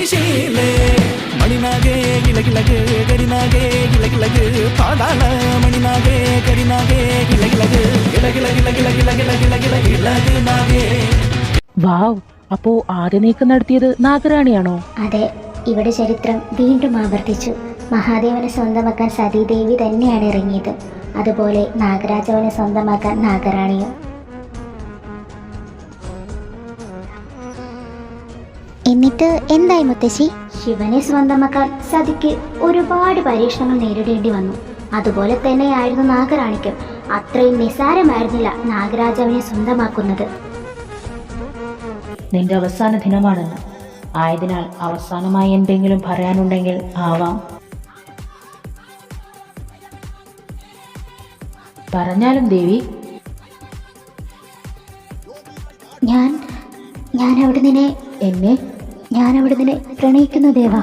மணிஷேலே மணிநாகே இலகிலகு கரிநாகே இலகிலகு பாதாள மணிநாகே கரிநாகே இலகிலகு இலகிலகிலகிலகிலகிலகிலகிலகு വാവ് നടത്തിയത് നാഗരാണിയാണോ അതെ ഇവിടെ ചരിത്രം വീണ്ടും ആവർത്തിച്ചു. മഹാദേവനെ സ്വന്തമാക്കാൻ സതീദേവി തന്നെയാണ് ഇറങ്ങിയത്. അതുപോലെ നാഗരാജാവിനെ സ്വന്തമാക്കാൻ നാഗരാണിയും എന്നിട്ട് എന്തായി മുത്തശ്ശി? ശിവനെ സ്വന്തമാക്കാൻ സതിക്ക് ഒരുപാട് പരീക്ഷണങ്ങൾ നേരിടേണ്ടി വന്നു. അതുപോലെ തന്നെയായിരുന്നു നാഗരാണിക്ക് അത്രയും നിസാരമായിരുന്നില്ല നാഗരാജാവിനെ സ്വന്തമാക്കുന്നത്. നിന്റെ അവസാന ദിനമാണെന്ന്. ആയതിനാൽ അവസാനമായി എന്തെങ്കിലും പറയാനുണ്ടെങ്കിൽ ആവാം. പറഞ്ഞാലും ദേവി. ഞാൻ ഞാൻ അവിടെ നിന്നെ എന്നെ ഞാൻ നിന്നെ പ്രണയിക്കുന്നു ദേവ.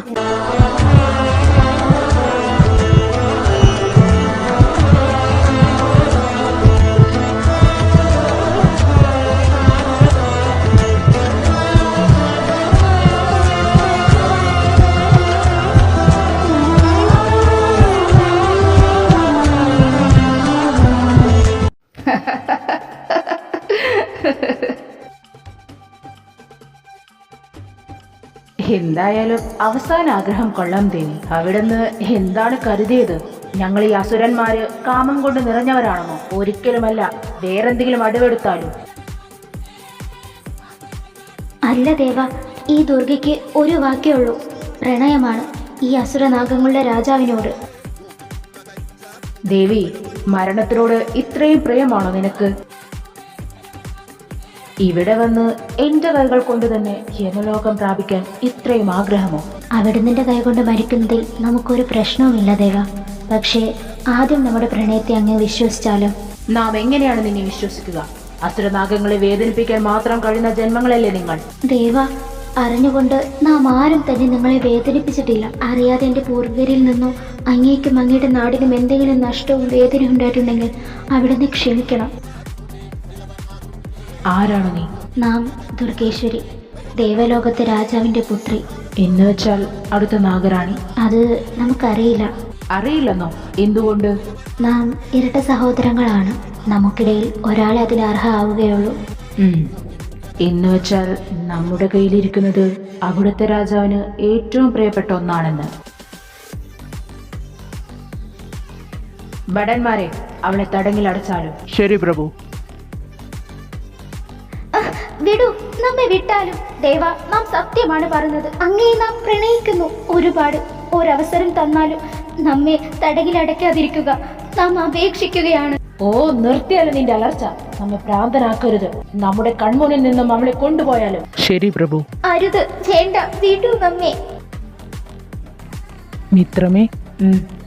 എന്തായാലും അവസാന ആഗ്രഹം കൊള്ളാം ദേവി. അവിടുന്ന് എന്താണ് കരുതിയത്? ഞങ്ങൾ ഈ അസുരന്മാര് കാമം കൊണ്ട് നിറഞ്ഞവരാണെന്നോ? ഒരിക്കലുമല്ല വേറെന്തെങ്കിലും അടിവെടുത്താലും. അല്ല ദേവ. ഈ ദുർഗയ്ക്ക് ഒരു വാക്കേ ഉള്ളൂ. പ്രണയമാണ് ഈ അസുരനാഗങ്ങളുടെ രാജാവിനോട്. ദേവി മരണത്തിനോട് ഇത്രയും പ്രിയമാണോ നിനക്ക്? ഇവിടെ വന്ന് എന്റെ കൈകൾ കൊണ്ട് തന്നെ യമലോകം പ്രാപിക്കാൻ ഇത്രയും ആഗ്രഹമോ? അവിടുന്നിന്റെ കൈകൊണ്ട് മരിക്കുന്നതിൽ നമുക്കൊരു പ്രശ്നവുമില്ല ദേവ. പക്ഷേ ആദ്യം നമ്മുടെ പ്രണയത്തെ അങ്ങ് വിശ്വസിച്ചാലും? നാം എങ്ങനെയാണ് നിന്നെ വിശ്വസിക്കുക? അസുരനാഗങ്ങളെ വേദനിപ്പിക്കാൻ മാത്രം കഴിയുന്ന ജന്മങ്ങളല്ലേ നിങ്ങൾ? ദേവ അറിഞ്ഞുകൊണ്ട് നാം ആരും തന്നെ നിങ്ങളെ വേദനിപ്പിച്ചിട്ടില്ല. അറിയാതെ എന്റെ പൂർവികരിൽ നിന്നോ അങ്ങേക്കും അങ്ങയുടെ നാടിനും എന്തെങ്കിലും നഷ്ടവും വേദനയും ഉണ്ടായിട്ടുണ്ടെങ്കിൽ അവിടുന്ന് ക്ഷമിക്കണം. ആരാണ് നീ? നാം ദുർഗേശ്വരി ദേവലോകത്തെ രാജാവിന്റെ പുത്രി. എന്ന് വെച്ചാൽ അടുത്ത നാഗറാണി. അത് നമുക്കറിയില്ല. അറിയില്ലെന്നോ? എന്തുകൊണ്ട്? നാം ഇരട്ട സഹോദരങ്ങളാണ്. നമുക്കിടയിൽ ഒരാളെ അതിൽ അർഹ ആവുകയുള്ളൂ ഉം. എന്ന് വെച്ചാൽ നമ്മുടെ കയ്യിലിരിക്കുന്നത് അവിടുത്തെ രാജാവിന് ഏറ്റവും പ്രിയപ്പെട്ട ഒന്നാണെന്ന്. ഭടന്മാരെ അവളെ തടങ്ങിലടച്ചാലും. ശരി പ്രഭു. വിട്ടാലും ദേവ നാം സത്യമാണ് പറഞ്ഞത്. അങ്ങേ നാം പ്രണയിക്കുന്നു. ഒരുപാട് ഒരവസരം തന്നാലും നമ്മെ തടകിലടയ്ക്കാതിരിക്കുക നാം അപേക്ഷിക്കുകയാണ്. ഓ നിർത്തിയാലും നിന്റെ അലർച്ച? നമ്മെ പ്രാന്തനാക്കരുത് നമ്മുടെ കൺമുന്നിൽ നിന്നും അവളെ കൊണ്ടുപോയാലും? ശരി പ്രഭു. അരുത്. വേണ്ട. വിടൂ നമ്മെ. മിത്രമേ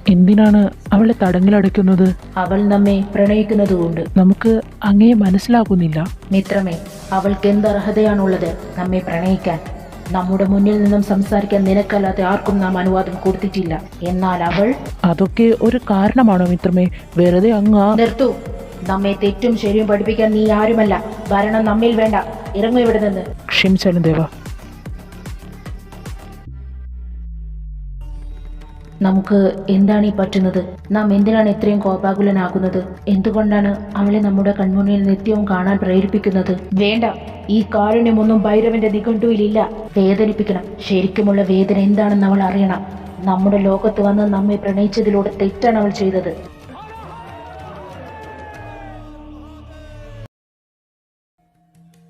എന്തിനാണ് അവളെ തടങ്ങിലടയ്ക്കുന്നത് അവൾ നമ്മെ പ്രണയിക്കുന്നതുകൊണ്ട്. നമുക്ക് അങ്ങേ മനസ്സിലാകുന്നില്ല മിത്രമേ അവൾക്ക് എന്ത് അർഹതയാണുള്ളത് നമ്മെ പ്രണയിക്കാൻ? നമ്മുടെ മുന്നിൽ നിന്നും സംസാരിക്കാൻ നിനക്കല്ലാതെ ആർക്കും നാം അനുവാദം കൊടുത്തിട്ടില്ല. എന്നാൽ അവൾ? അതൊക്കെ ഒരു കാരണമാണോ മിത്രമേ? വെറുതെ അങ്ങ് നിർത്തു. നമ്മെ തെറ്റും ശരിയും പഠിപ്പിക്കാൻ നീ ആരുമല്ല. ഭരണം നമ്മിൽ വേണ്ട. ഇറങ്ങു ഇവിടെ നിന്ന്. ക്ഷമിച്ചാലും ദേവ. നമുക്ക് എന്താണ് ഈ പറ്റുന്നത്? നാം എന്തിനാണ് ഇത്രയും കോപാകുലനാകുന്നത്? എന്തുകൊണ്ടാണ് അവളെ നമ്മുടെ കൺമുന്നിൽ നിത്യവും കാണാൻ പ്രേരിപ്പിക്കുന്നത്? വേണ്ട. ഈ കാരുണ്യമൊന്നും ഭൈരവന്റെ നിഘണ്ടുവിലില്ല. വേദനിപ്പിക്കണം. ശരിക്കുമുള്ള വേദന എന്താണെന്ന് അവൾ അറിയണം. നമ്മുടെ ലോകത്ത് വന്ന് നമ്മെ പ്രണയിച്ചതിലൂടെ തെറ്റാണ് അവൾ ചെയ്തത്.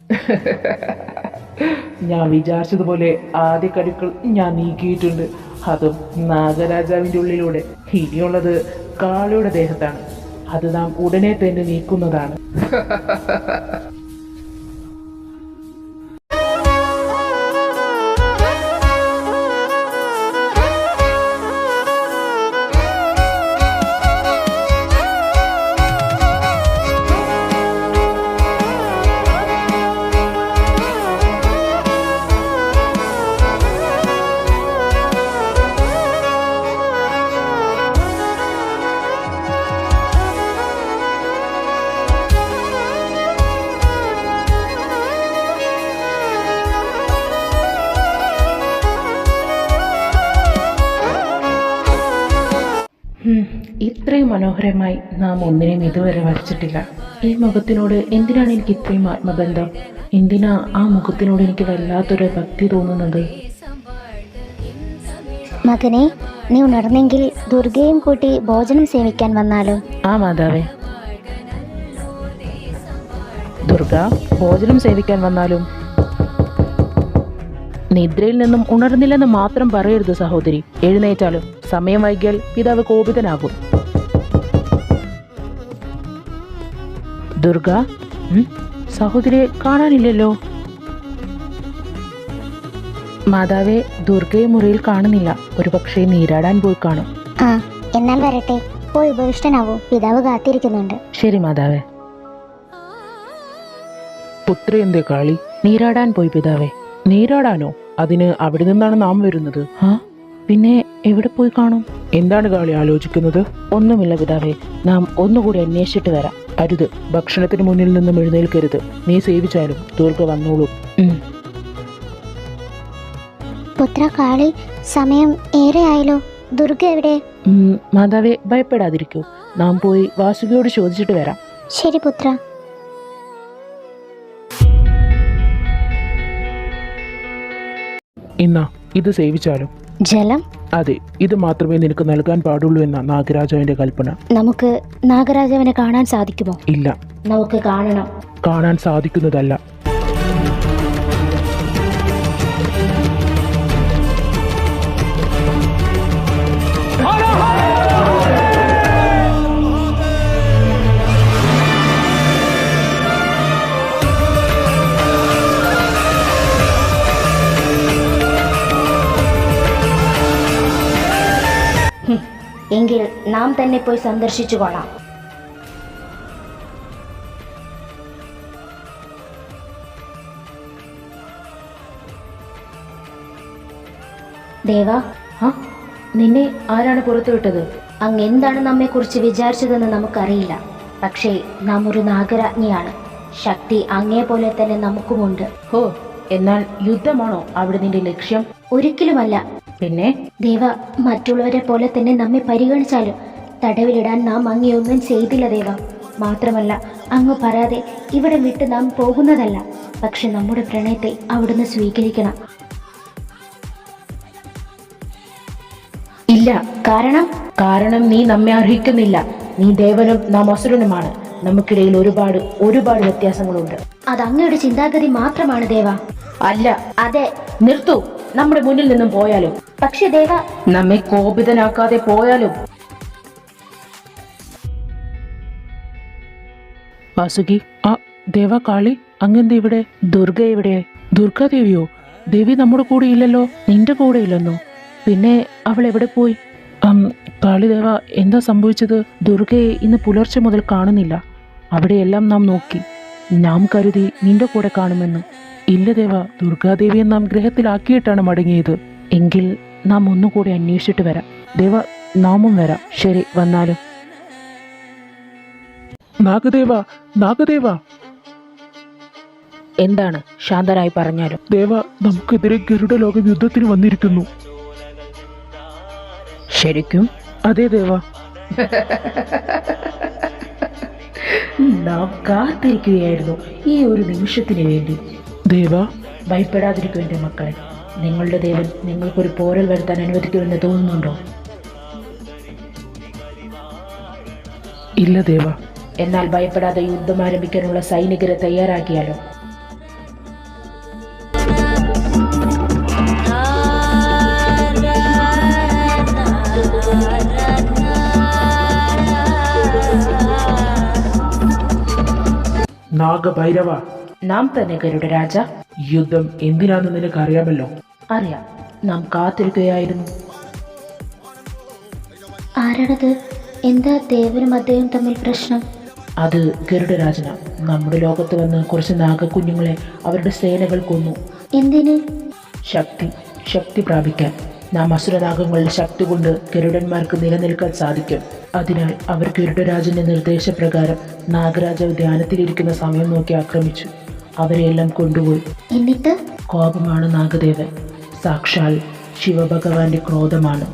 ഞാൻ വിചാരിച്ചതുപോലെ ആദ്യ കരുക്കൾ ഞാൻ നീക്കിയിട്ടുണ്ട്. അതും നാഗരാജാവിന്റെ ഉള്ളിലൂടെ ഇനിയുള്ളത് കാളിയുടെ ദേഹത്താണ്. അത് നാം ഉടനെ തന്നെ നീക്കുന്നതാണ്. ഒന്നിനെയും ഇതുവരെ വരച്ചിട്ടില്ല. ഈ മുഖത്തിനോട് എന്തിനാണ് എനിക്ക് ഇത്രയും ആത്മബന്ധം? എന്തിനാ ആ മുഖത്തിനോട് എനിക്ക് വല്ലാത്തൊരു ഭക്തി തോന്നുന്നത്? മകനെ നീ ഉണർന്നെങ്കിൽ ദുർഗയും കൂട്ടി ഭോജനം സേവിക്കാൻ വന്നാലോ? ആ മാതാവേ. ദുർഗ ഭോജനം സേവിക്കാൻ വന്നാലും? നിദ്രയിൽ നിന്നും ഉണർന്നില്ലെന്ന് മാത്രം പറയരുത് സഹോദരി. എഴുന്നേറ്റാലും. സമയം വൈകിയാൽ പിതാവ് കോപിതനാകും. ദുർഗ സഹോദരിയെ കാണാനില്ലല്ലോ. മാതാവെ ദുർഗയെ മുറിയിൽ കാണുന്നില്ല. ഒരുപക്ഷെ നീരാടാൻ പോയി കാണും. ആ എന്നാൽ വരട്ടെ. പോയി ഉപവിഷ്ടനാവൂ. പിതാവ് കാത്തിരിക്കുന്നുണ്ട്. ശരി മാതാവേ. പുത്രി എന്തേ കാളി? നീരാടാൻ പോയി പിതാവേ. നീരാടാനോ? അതിന് അവിടെ നിന്നാണ് നാം വരുന്നത്? ആ? പിന്നെ എവിടെ പോയി കാണും? എന്താണ് കാളി ആലോചിക്കുന്നത്? ഒന്നുമില്ല പിതാവേ നാം ഒന്നുകൂടി അന്വേഷിച്ചിട്ട് വരാം. അരുത് ഭക്ഷണത്തിന് മുന്നിൽ നിന്നും എഴുന്നേൽക്കരുത്. നീ സേവിച്ചാലും തോൽക്ക വന്നോളൂ. പുത്ര കാളി സമയം ഏറെയായല്ലോ ദുർഗ എവിടെ? മാതാവേ ഭയപ്പെടാതിരിക്കൂ. നാം പോയി വാസുകിയോട് ചോദിച്ചിട്ട് വരാം. ശരി പുത്ര. ഇന്നാ ഇത് സേവിച്ചാലും. ജലം? അതെ ഇത് മാത്രമേ നിനക്ക് നൽകാൻ പാടുള്ളൂ എന്ന നാഗരാജാവിന്റെ കൽപ്പന. നമുക്ക് നാഗരാജാവിനെ കാണാൻ സാധിക്കുമോ? ഇല്ല. നമുക്ക് കാണണം. കാണാൻ സാധിക്കുന്നതല്ല. എങ്കിൽ നാം തന്നെ പോയി സന്ദർശിച്ചു കൊള്ളാം. ദേവ ആ നിന്നെ ആരാണ് പുറത്തു വിട്ടത് അങ്ങ് എന്താണ് നമ്മെക്കുറിച്ച് വിചാരിച്ചതെന്ന് നമുക്കറിയില്ല. പക്ഷേ നാം ഒരു നാഗരാജ്ഞിയാണ്. ശക്തി അങ്ങേ പോലെ തന്നെ നമുക്കുമുണ്ട്. ഹോ എന്നാൽ യുദ്ധമാണോ അവിടെ നിന്റെ ലക്ഷ്യം? ഒരിക്കലുമല്ല. പിന്നെ? ദേവ മറ്റുള്ളവരെ പോലെ തന്നെ നമ്മെ പരിഗണിച്ചാലും തടവിലിടാൻ നാം അങ്ങേ ചെയ്തില്ല ദേവ. മാത്രമല്ല അങ്ങ് പറയാതെ ഇവിടെ വിട്ട് നാം പോകുന്നതല്ല. പക്ഷെ നമ്മുടെ പ്രണയത്തെ അവിടുന്ന് സ്വീകരിക്കണം. ഇല്ല. കാരണം? കാരണം നീ നമ്മെ അർഹിക്കുന്നില്ല. നീ ദേവനും നാം അസുരനുമാണ്. നമുക്കിടയിൽ ഒരുപാട് ഒരുപാട് വ്യത്യാസങ്ങളുണ്ട്. അത് അങ്ങയുടെ ചിന്താഗതി മാത്രമാണ് ദേവ. അല്ല. അതെ. നിർത്തൂ. നമ്മുടെ മുന്നിൽ നിന്നും പോയാലും. പക്ഷെ ദേവ നമ്മെ കോപിതനാക്കാതെ പോയാലും. വാസുകി ആ ദേവ കാളി അങ്ങനെ ഇവിടെ? ദുർഗ എവിടെ? ദുർഗാദേവിയോ ദേവി നമ്മുടെ കൂടെ ഇല്ലല്ലോ നിന്റെ കൂടെ ഇല്ലെന്നോ? പിന്നെ അവൾ എവിടെ പോയി? കാളിദേവ എന്താ സംഭവിച്ചത്? ദുർഗയെ ഇന്ന് പുലർച്ചെ മുതൽ കാണുന്നില്ല. അവിടെയെല്ലാം നാം നോക്കി. നാം കരുതി നിന്റെ കൂടെ കാണുമെന്ന്. ഇല്ല ദേവ ദുർഗാദേവിയെ നാം ഗ്രഹത്തിലാക്കിയിട്ടാണ് മടങ്ങിയത്. എങ്കിൽ നാം ഒന്നുകൂടി അന്വേഷിച്ചിട്ട് വരാം. ദേവ നാമും വരാം. ശരി വന്നാലും. നാഗദേവ നാഗദേവ. എന്താണ്? ശാന്തരായി പറഞ്ഞാലും. ദേവ നമുക്കെതിരെ ഗരുഡ ലോകം യുദ്ധത്തിന് വന്നിരിക്കുന്നു. ശരിക്കും? അതെ ദേവ. നാം കാത്തിരിക്കുകയായിരുന്നു ഈ ഒരു നിമിഷത്തിന് വേണ്ടി. ദേവ ഭയപ്പെടാതിരിക്കും എന്റെ മക്കളെ. നിങ്ങളുടെ ദേവൻ നിങ്ങൾക്കൊരു പോരൽ വരുത്താൻ അനുവദിക്കുമെന്ന് തോന്നുന്നുണ്ടോ? ഇല്ല ദേവ. എന്നാൽ ഭയപ്പെടാതെ യുദ്ധം ആരംഭിക്കാനുള്ള സൈനികരെ തയ്യാറാക്കിയാലോ? നാഗഭൈരവ നാം തന്നെ ഗരുഡ രാജ. യുദ്ധം എന്തിനാണെന്ന് നിനക്ക് അറിയാമല്ലോ അറിയാം. നാം കാത്തിരിക്കുകയായിരുന്നു. ആരാണത്? എന്താ ദേവനും അദ്ദേഹം തമ്മിൽ പ്രശ്നം? അത് ഗരുഡരാജന. നമ്മുടെ ലോകത്ത് വന്ന് കുറച്ച് നാഗക്കുഞ്ഞുങ്ങളെ അവരുടെ സേനകൾ കൊന്നു. എന്തിന്? ശക്തി ശക്തി പ്രാപിക്കാൻ. നാം അസുരനാഗങ്ങളുടെ ശക്തി കൊണ്ട് ഗരുഡന്മാർക്ക് നിലനിൽക്കാൻ സാധിക്കും. അതിനാൽ അവർ ഗരുഡരാജന്റെ നിർദ്ദേശപ്രകാരം നാഗരാജാവ് ധ്യാനത്തിലിരിക്കുന്ന സമയം നോക്കി ആക്രമിച്ചു. അവരെയെല്ലാം കൊണ്ടുപോയി. എന്നിട്ട്? കോപമാണ് നാഗദേവൻ. സാക്ഷാൽ ശിവഭഗവാന്റെ ക്രോധമാണ്.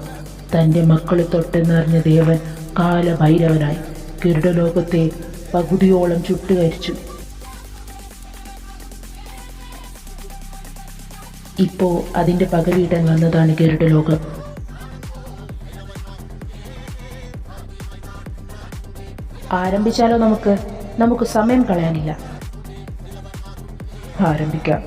തന്റെ മക്കളെ തൊട്ടെന്നറിഞ്ഞ ദേവൻ കാലഭൈരവനായി കിരുടലോകത്തെ പകുതിയോളം ചുട്ടുകരിച്ചു. ഇപ്പോ അതിന്റെ പകലീടൻ വന്നതാണ് ഗരുഡലോകം. ആരംഭിച്ചാലോ നമുക്ക്? നമുക്ക് സമയം കളയാനില്ല. ആരംഭിക്കാം.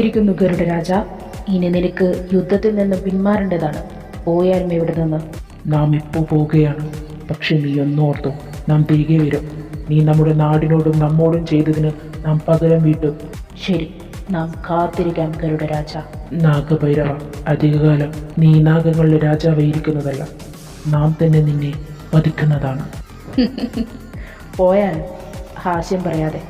മുട്ടുകുത്തിയിരിക്കുന്നു ഗരുഡരാജ ഇനി നിനക്ക് യുദ്ധത്തിൽ നിന്ന് പിന്മാറേണ്ടതാണ്. പോയാലും ഇവിടെ നിന്ന് നാം ഇപ്പോൾ പോവുകയാണ്. പക്ഷെ നീ ഒന്നോർത്തു നാം തിരികെ വരും. നീ നമ്മുടെ നാടിനോടും നമ്മോടും ചെയ്തതിന് നാം പകരം വീട്ടും. ശരി നാം കാത്തിരിക്കാം ഗരുഡരാജ നാഗഭൈരവ അധികകാലം നീ നാഗങ്ങളുടെ രാജാവായിരിക്കുന്നതല്ല നാം തന്നെ നിന്നെ വധിക്കുന്നതാണ്. പോയാൽ ഹാസ്യം പറയാതെ.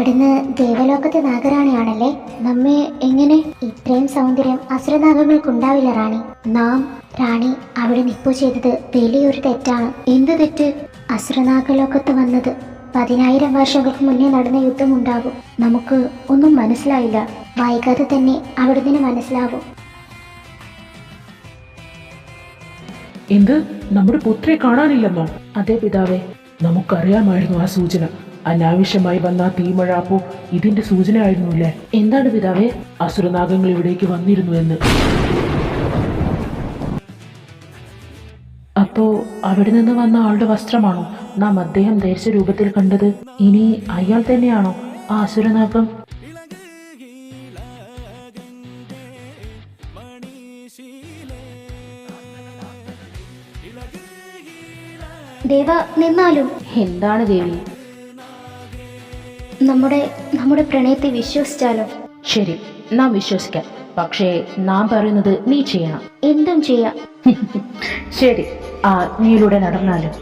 അവിടുന്ന് ദേവലോകത്തെ നാഗറാണിയാണല്ലേ? നമ്മെ എങ്ങനെ? ഇത്രയും സൗന്ദര്യം അസുരനാഗങ്ങൾക്കുണ്ടാവില്ല റാണി. നാം റാണി അവിടെ നിപ്പോ ചെയ്തത് വലിയൊരു തെറ്റാണ്. എന്ത് തെറ്റ്? അസുരനാഗലോകത്ത് വന്നത് പതിനായിരം വർഷങ്ങൾക്ക് മുന്നേ നടന്ന യുദ്ധമുണ്ടാകും. നമുക്ക് ഒന്നും മനസ്സിലായില്ല. വൈകാതെ തന്നെ അവിടുന്ന് മനസ്സിലാകും എന്ത്? നമ്മുടെ പുത്രിയെ കാണാനില്ലെന്നോ അതെ പിതാവേ. നമുക്കറിയാമായിരുന്നു ആ സൂചന. അനാവശ്യമായി വന്ന ആ തീമഴ അപ്പോ ഇതിന്റെ സൂചനയായിരുന്നു അല്ലേ എന്താണ് പിതാവേ? അസുരനാഗങ്ങൾ ഇവിടേക്ക് വന്നിരുന്നു എന്ന്. അപ്പോ അവിടെ നിന്ന് വന്ന ആളുടെ വസ്ത്രമാണോ? നാം അദ്ദേഹം ധരിച്ച രൂപത്തിൽ കണ്ടത് ഇനി അയാൾ തന്നെയാണോ? ആ അസുരനാഗം. ദേവ നിന്നാലും. എന്താണ് ദേവി? നമ്മുടെ നമ്മുടെ പ്രണയത്തെ വിശ്വസിച്ചാലോ? ശരി നാം വിശ്വസിക്കാം. പക്ഷേ നാം പറയുന്നത് നീ ചെയ്യണം. എന്തും ചെയ്യാം. ശരി ആ നീയിലൂടെ നടന്നാലും.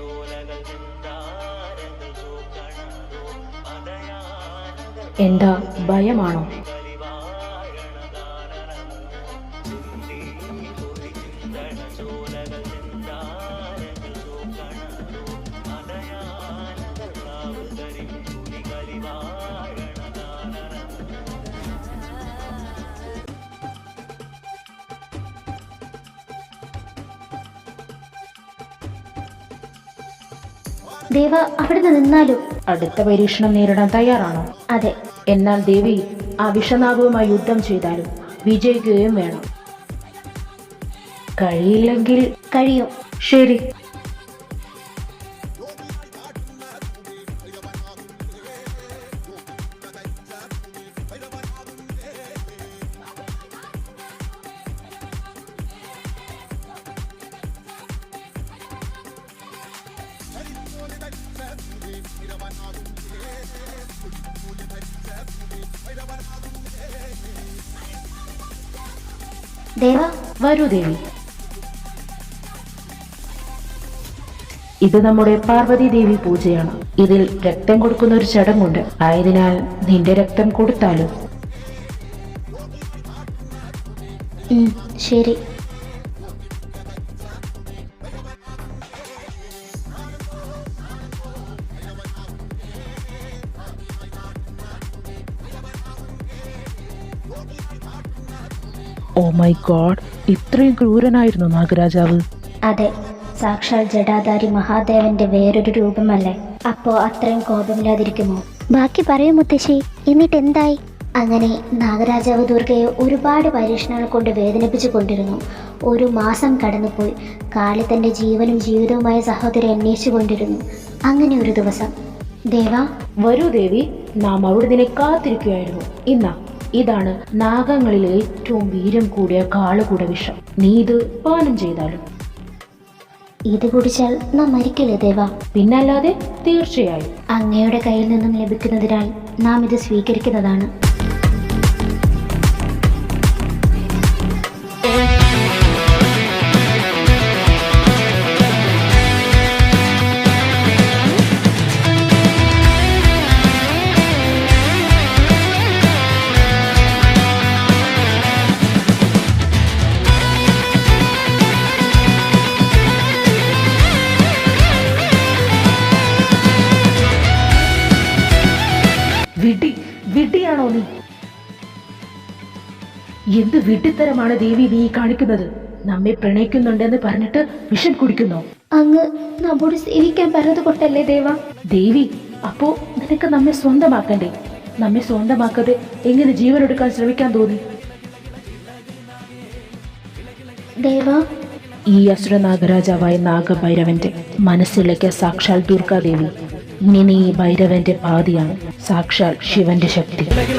എന്താ ഭയമാണോ? ദേവ അവിടുന്ന് നിന്നാലും? അടുത്ത പരീക്ഷണം നേരിടാൻ തയ്യാറാണോ? അതെ. എന്നാൽ ദേവി ആ വിഷനാഗവുമായി യുദ്ധം ചെയ്താലും വിജയിക്കുകയും വേണം. കഴിയില്ലെങ്കിൽ കഴിയും. ശരി. ദേവ വരൂ ദേവി. ഇത് നമ്മുടെ പാർവതി ദേവി പൂജയാണ്. ഇതിൽ രക്തം കൊടുക്കുന്ന ഒരു ചടങ്ങുണ്ട്. ആയതിനാൽ നിന്റെ രക്തം കൊടുത്താലും. ശരി. ഓ മൈ ഗോഡ് ഇത്രയും ക്രൂരനായിരുന്നു നാഗരാജാവ്. അതെ സാക്ഷാൽ ജടാധാരി മഹാദേവന്റെ വേറൊരു രൂപമല്ലേ? അപ്പോ അത്രയും കോപമില്ലാതിരിക്കുമോ? ബാക്കി പറയൂ മുത്തശ്ശി എന്നിട്ട് എന്തായി അങ്ങനെ നാഗരാജാവ് ദുർഗയെ ഒരുപാട് പരീക്ഷണങ്ങൾ കൊണ്ട് വേദനിപ്പിച്ചു കൊണ്ടിരുന്നു. ഒരു മാസം കടന്നുപോയി. കാളി തന്റെ ജീവനും ജീവിതവുമായ സഹോദരി അന്വേഷിച്ചു കൊണ്ടിരുന്നു. അങ്ങനെ ഒരു ദിവസം ദേവ വരൂ ദേവി നാം അവിടെ നിന്നെ കാത്തിരിക്കുകയായിരുന്നു. ഇന്നാ ഇതാണ് നാഗങ്ങളിലെ ഏറ്റവും വീരം കൂടിയ കാളുകൂട വിഷം. നീ ഇത് പാനം ചെയ്താലും. ഇത് കുടിച്ചാൽ നാം മരിക്കില്ലേ ദേവ? പിന്നല്ലാതെ തീർച്ചയായും. അങ്ങയുടെ കയ്യിൽ നിന്നും ലഭിക്കുന്നതിനാൽ നാം ഇത് സ്വീകരിക്കുന്നതാണ്. വിഡിയാണോ നീ? എന്ത് വിട്ടിത്തരമാണ് ദേവി നീ കാണിക്കുന്നത്? നമ്മെ പ്രണയിക്കുന്നുണ്ടെന്ന് പറഞ്ഞിട്ട് വിഷം കുടിക്കുന്നു? അങ്ങ് നമ്മോട് സേവിക്കാൻ പറഞ്ഞത് കൊട്ടല്ലേ ദേവ. ദേവി അപ്പോ നിനക്ക് നമ്മെ സ്വന്തമാക്കണ്ടേ? നമ്മെ സ്വന്തമാക്കാതെ എങ്ങനെ ജീവനെടുക്കാൻ ശ്രമിക്കാൻ തോന്നി? ദേവ. ഈ അസുര നാഗരാജാവായ നാഗഭൈരവന്റെ മനസ്സിലേക്ക് സാക്ഷാൽ ദുർഗാദേവി. ഇനി നീ ഭൈരവന്റെ പാതിയാണ് സാക്ഷാൽ ശിവന്റെ ശക്തി கில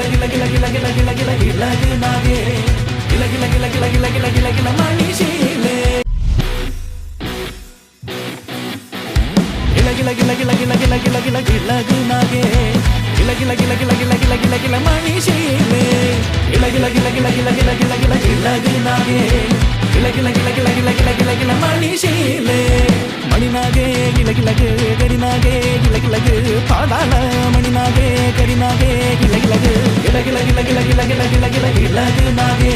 கிள கிள கிள கிள கிள கிள கிள கிள மணிஷீலே மணிநாகே கிள கிழக்கு கரிநாகே கிள கிழக்கு பாதாள மணிநாகே கரிநாகே கிள கிழக்கு கிள கிள கிள கிள கிள கிள கிள கிள கிளகு நாகே